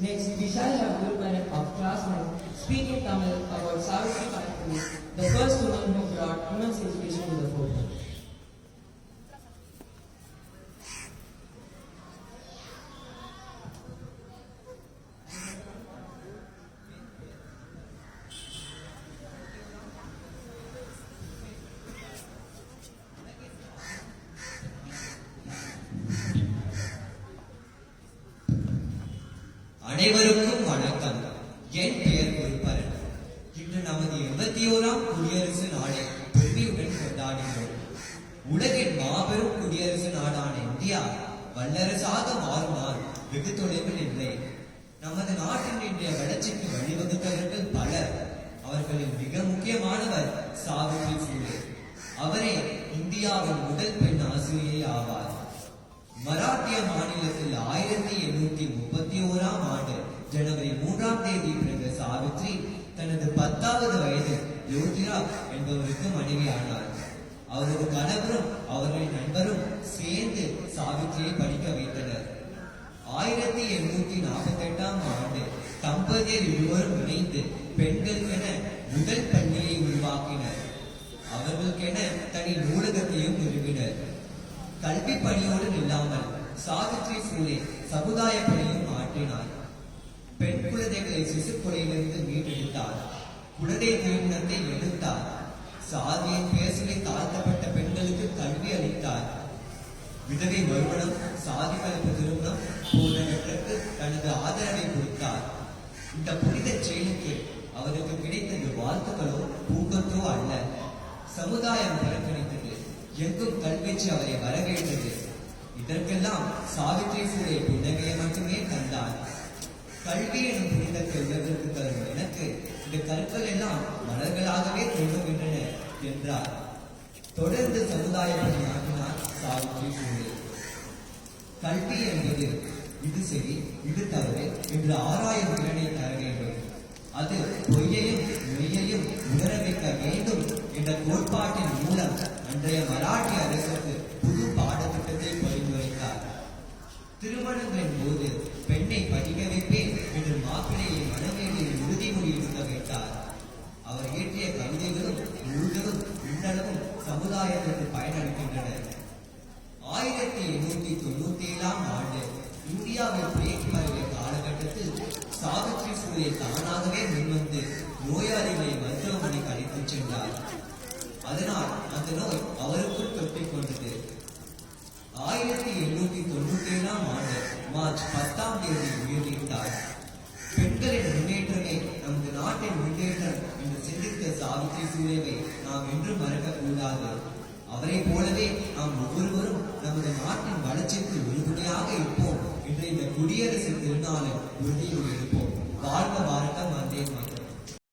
Have good minute of class 9 speak in Tamil about Savitri Bai the first woman who brought women's education to the forefront. அனைவருக்கும் வணக்கம். என் பெயர் குருபரன். இன்று நமது எண்பத்தி ஓராம் குடியரசு நாளை பெருமையுடன் கொண்டாடுகிறோம். உலகின் மாபெரும் குடியரசு நாடான இந்தியா வல்லரசாக மாறும் வெகு தொலைவில் இல்லை. நமது நாட்டின் இன்றைய வளர்ச்சிக்கு வழிவகுத்தவர்கள் பலர். அவர்களில் மிக முக்கியமானவர் சாவித்ரி பூலே அவரே இந்தியாவின் முதல் பெண் ஆசிரியை ஆவார். மராட்டிய மாநிலத்தில் ஆயிரத்தி எண்ணூத்தி முப்பத்தி ஓராம் யோதிரா என்பவருக்கு மனைவியானார். அவரது கணவரும் அவர்களின் நண்பரும் சேர்ந்து சாவித்திரியை படிக்க வைத்தனர். ஆயிரத்தி எண்ணூத்தி நாற்பத்தி எட்டாம் ஆண்டு தம்பதியர் இருவரும் இணைந்து பெண்களுக்கென முதல் பள்ளியை உருவாக்கினர். அவர்களுக்கென தனி நூலகத்தையும் நிறுவினர். கல்வி பணியோடு இல்லாமல் சாவித்ரி பூலே சமுதாய பணியும் ஆற்றினார். பெண் குழந்தைகளை சிசு கொலையிலிருந்து மீட்டெடுத்தார். குழந்தை திருமணத்தை எடுத்தார் சாதியின் பேசலை தாழ்த்தப்பட்ட பெண்களுக்கு கல்வி அளித்தார். விதவை மறுமணம் சாதி கலப்பு திருமணம் போன்றவற்றுக்கு தனது ஆதரவை கொடுத்தார். இந்த புனித செயலுக்கு அவருக்கு கிடைத்தது வாழ்த்துக்களோ ஊக்கத்தோ அல்ல. சமுதாயம் புறக்கணித்தது. எங்கும் கல்வீச்சு அவரை வரவேற்றது. இதற்கெல்லாம் சாவித்ரி சூரிய புன்னகையை மட்டுமே தந்தார் கல்வி எனும் புனிதத்தை உலகிற்கு தரும் எனக்கு இந்த கற்கள் எல்லாம் மலர்களாகவே தோன்றுகின்றன என்றார். தொடர்ந்து சமுதாய பணியாற்றினார் சாவித்ரி சூழல் கல்வி என்பது இது சரி இது தவறு என்று ஆராயும் திறனை தர வேண்டும். அது பொய்யையும் மெய்யையும் உணர வைக்க வேண்டும் என்ற கோட்பாட்டின் மூலம் அன்றைய மராட்டிய அரசுக்கு புது பாடத்திட்டத்தை பரிந்துரைத்தார். திருமணங்களின் போது அவர் இயற்றிய கவிதைகளும் நூல்களும் இன்னளவும் சமுதாயத்திற்கு பயனளிக்கின்றன. ஆயிரத்தி எண்ணூத்தி தொண்ணூத்தி ஏழாம் ஆண்டு இந்தியாவில் பிளேக் பரவிய காலகட்டத்தில் சாவித்ரி சூரிய தானாகவே முன்வந்து நோயாளிகளை மருத்துவமனைக்கு அழைத்துச் சென்றார். அதனால் அந்த நோய் சாவித்ரி நாம் என்றும் மறக்க கூடாது அவரை போலவே நாம் ஒவ்வொருவரும் நமது நாட்டின் வளர்ச்சிக்கு உறுதுணையாக இருப்போம். என்று இந்த குடியரசு திருநாளில் உறுதியோடு இருப்போம் வாழ்க பாரதம் மத்திய மக்கள்.